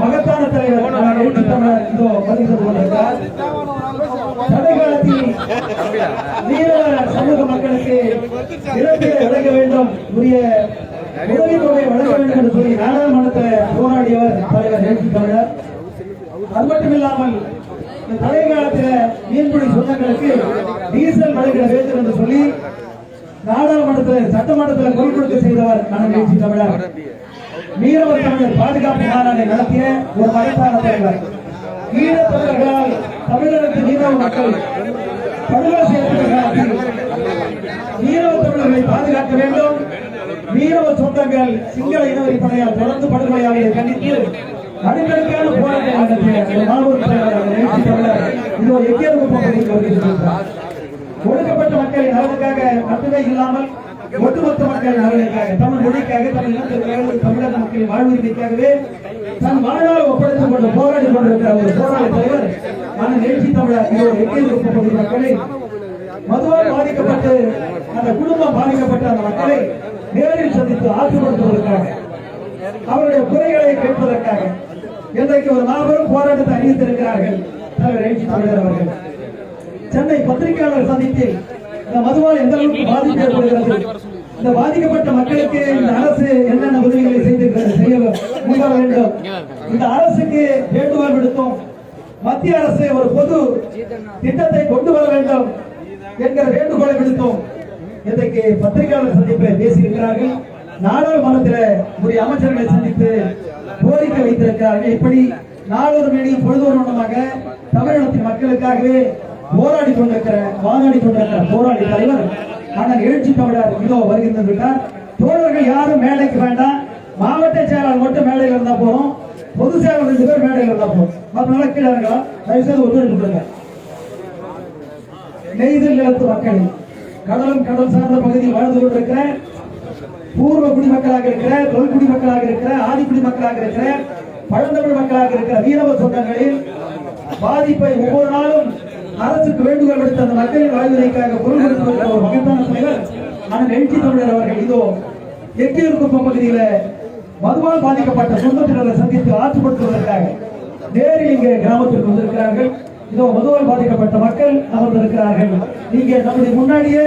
மகத்தான தலைவர் தடைகாலத்தில் மீனவ சமூக மக்களுக்கு இழப்பீடு வழங்க வேண்டும். உரிய உதவித்தொகை வழங்க வேண்டும் என்று சொல்லி நாடாளுமன்றத்தில் போராடியவர் தலைவர் எழுச்சி தமிழர். அது மட்டும் இல்லாமல் தடை காலத்தில் மீன்பிடி சொந்தங்களுக்கு டீசல் வழங்கிட வேண்டும் என்று சொல்லி நாடாளுமன்றத்தில் சட்டமன்றத்தில் குரல் கொடுக்க செய்தவர் நான் எழுச்சி தமிழர். மீனவர் தமிழர் பாதுகாப்பு மாநாட்டை நடத்திய ஒரு மகத்தான தலைவர். ஈழத் தமிழர்களால் தமிழகத்து மீனவ மக்கள் படுகொலை செய்யப்பட்டிருக்கிறார்கள் மீனவ தமிழர்களை பாதுகாக்க வேண்டும். மீனவ சொந்தங்கள் சிங்கள இனவரி படையால் தொடர்ந்து படுகொலையாளர்களை கண்டித்து அடுக்கடுக்கான போராட்டம் நடத்திய ஒரு மாணவர் தலைவர் இது ஒரு எக்கியருக்கு பகுதியில் ஒடுக்கப்பட்ட மக்களின் நலனுக்காக மட்டுமே இல்லாமல் ஒட்டுமொத்த மக்களின் நலனுக்காக தமிழ் மொழிக்காக தமிழ் இனத்திற்காக தமிழக மக்களின் வாழ்வுரிமைக்காகவே தன் வாழ்நாளை ஒப்படைத்துக் கொண்டு போராடி கொண்டிருக்கிற ஒரு போராட்ட தலைவர் ஆனால் எழுச்சி தமிழர் இது ஒரு மக்களை மதுவால் பாதிக்கப்பட்டு அந்த குடும்பம் பாதிக்கப்பட்ட அந்த மக்களை நேரில் சந்தித்து ஆற்றுப்படுத்துவதற்காக அவருடைய குறைகளை கேட்பதற்காக இன்றைக்கு ஒரு மாபெரும் போராட்டத்தை அறிவித்திருக்கிறார்கள் தலைவர் எழுச்சி தமிழர் அவர்கள். சென்னை பத்திரிகையாளர் சந்திப்பில் இந்த மதுவால் எந்த அளவுக்கு பாதிப்பு ஏற்படுகிறது இந்த பாதிக்கப்பட்ட மக்களுக்கு இந்த அரசு என்னென்ன உதவிகளை செய்திருக்கிறது? செய்ய முன்வர வேண்டும். இந்த அரசுக்கு வேண்டுகோள் விடுத்தோம். மத்திய அரசு ஒரு பொது திட்டத்தை கொண்டு வர வேண்டும் என்கிற வேண்டுகோளை விடுத்தோம். இன்றைக்கு பத்திரிகையாளர் சந்திப்பில் பேசியிருக்கிறார்கள். நாடாளுமன்றத்தில் உரிய அமைச்சர்களை சந்தித்து கோரிக்கை வைத்திருக்கிறார்கள். இப்படி நாளொரு மணி பொழுது தமிழகத்தின் மக்களுக்காகவே போராடி கொண்டிருக்கிற வாதாடி கொண்டிருக்கிற போராடி தலைவர் ஆனால் எழுச்சி தமிழர் இதோ வருகின்றார் தோழர்கள் யாரும் மேடைக்கு வேண்டாம். மாவட்ட செயலாளர் மட்டும் மேடையில் இருந்தா போறோம் பொது செயலாளர் ரெண்டு பேர் மேடையில் இருந்தா போதும். மற்றவங்க கீழே இருக்கலாம் தயவு ஒத்துழைப்பு கொடுங்க நெய்தல் நிலத்து மக்கள். கடலும் கடல் சார்ந்த பகுதியில் வாழ்ந்து கொண்டிருக்கிற பூர்வ குடிமக்களாக இருக்கிற தொல்குடி மக்களாக இருக்கிற ஆதிக்குடி மக்களாக இருக்கிற பழந்தமிழ் மக்களாக இருக்கிற வீரவ சொந்தங்களில் பாதிப்பை ஒவ்வொரு நாளும் அரசுக்கு வேண்டுகோள் விடுத்த அந்த மக்களின் வாழ்வினைக்காக குரல் கொடுத்து ஒரு மகத்தான தலைவர் ஆனால் எழுச்சி தமிழர் அவர்கள். இதோ எக்கியிருக்கும் பகுதியில மதுவால் பாதிக்கப்பட்ட சொந்தத்தினரை சந்தித்து ஆற்றுப்படுத்துவதற்காக நேரில் இங்கே கிராமத்திற்கு வந்திருக்கிறார்கள். இதோ மதுவால் பாதிக்கப்பட்ட மக்கள் அமர்ந்திருக்கிறார்கள் இங்கே நம்முடைய முன்னாடியே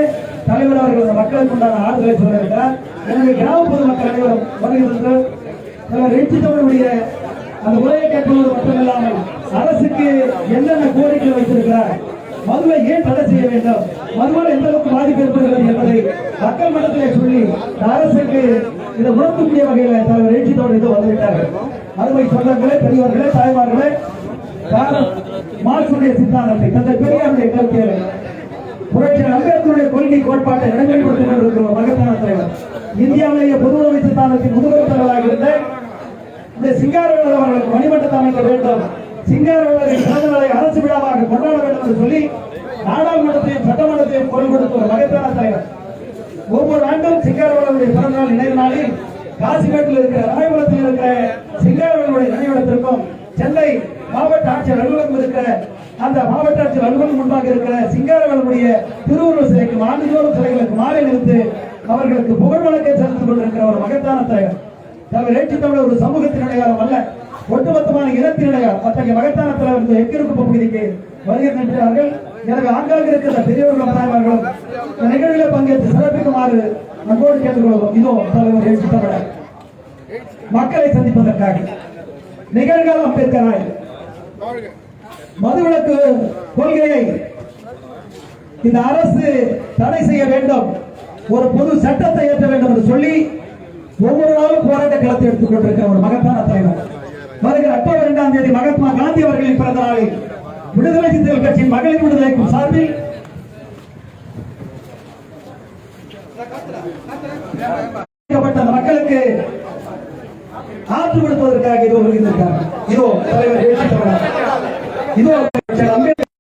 தலைவர் அவர்கள் அந்த மக்களுக்கு உண்டான ஆறுதலை சொல்லியிருக்கிறார். எனவே கிராம பொதுமக்கள் அனைவரும் வருகிறது தலைவர் எழுச்சி தமிழுடைய அந்த உரையை கேட்பது மட்டுமில்லாமல் அரசுக்கு என்னென்ன கோரிக்கை வைத்திருக்கிறார்? மதுவை ஏன் தடை செய்ய வேண்டும்? மதுவால் எந்த அளவுக்கு பாதிப்பு ஏற்படுகிறது என்பதை மக்கள் மன்றத்திலே சொல்லி அரசுக்கு இதை உணர்த்தக்கூடிய வகையில் தலைவர் எழுச்சி தோடு இது வந்துவிட்டார்கள் மதுவை சொந்தங்களே பெரியவர்களே தாய்மார்களே மார்க்சுடைய சித்தாந்தத்தை தந்தை பெரியாருடைய கருத்தியலை புரட்சி அம்பேத்கருடைய கொள்கை கோட்பாட்டை நடைமுறைப்படுத்திக் கொண்டிருக்கிற மகத்தான தலைவர். இந்தியாவிலேயே பொதுவுடைமை சித்தாந்தத்தின் முதுகல் தலைவராக இருந்த இந்த சிங்காரவேலர் அவர்களுக்கு மணிமண்டத்தை அமைக்க வேண்டும். சிங்காரவேலரின் பிறந்த நாளை அரசு விழாவாக கொண்டாட வேண்டும் என்று சொல்லி நாடாளுமன்றத்தையும் சட்டமன்றத்தையும் குரல் கொடுத்த ஒரு மகத்தான தலைவர். ஒவ்வொரு ஆண்டும் சிங்காரவேலருடைய பிறந்த நாள் நினைவு நாளில் காசிமேட்டில் இருக்கிற ராயபுரத்தில் இருக்கிற சிங்காரவேலருடைய நினைவிடத்திற்கும் சென்னை மாவட்ட ஆட்சியர் அலுவலகம் இருக்கிற அந்த மாவட்ட ஆட்சியர் அலுவலகம் முன்பாக இருக்கிற சிங்காரவேலருடைய திருவுருவ சிலைக்கும் ஆண்டுதோறும் சிலைகளுக்கு மாலை நிறுத்து அவர்களுக்கு புகழ் வழக்கை செலுத்திக் கொண்டிருக்கிற ஒரு மகத்தான தலைவர். தமிழ் ஏற்றி தமிழர் ஒரு சமூகத்தின் அடையாளம் அல்ல. ஒட்டுமொத்தமான இனத்தினுடைய அத்தகைய மகத்தான தலைவர் இந்த எக்கிருப்பு பகுதிக்கு வருகின்றார்கள் எனவே ஆங்காக இருக்கிற பெரியவர்களும் தாய்மார்களும் இந்த நிகழ்வில் பங்கேற்று சிறப்பிக்குமாறு அன்போடு கேட்டுக்கொள்வோம். இதோ தலைவர் ஏற்றி தமிழர். மக்களை சந்திப்பதற்காக. நிகழ்கால அம்பேத்கராய். மதுவிலக்கு கொள்கையை இந்த அரசு தடை செய்ய வேண்டும். ஒரு பொது சட்டத்தை ஏற்ற வேண்டும் என்று சொல்லி ஒவ்வொரு நாளும் போராட்ட களத்தை எடுத்துக் கொண்டிருக்கிற ஒரு மகத்தான தலைவர். வருகிற அக்டோபர் இரண்டாம் தேதி மகாத்மா காந்தி அவர்களின் பிறந்த நாளில் விடுதலை சிறுத்தைகள் கட்சியின் மகளிர் விடுதலை சார்பில். மக்களுக்கு ஆற்றுப்படுத்துவதற்காக இதோ வருகின்றார் இதோ தலைவர் இதோ அம்பேத்கர்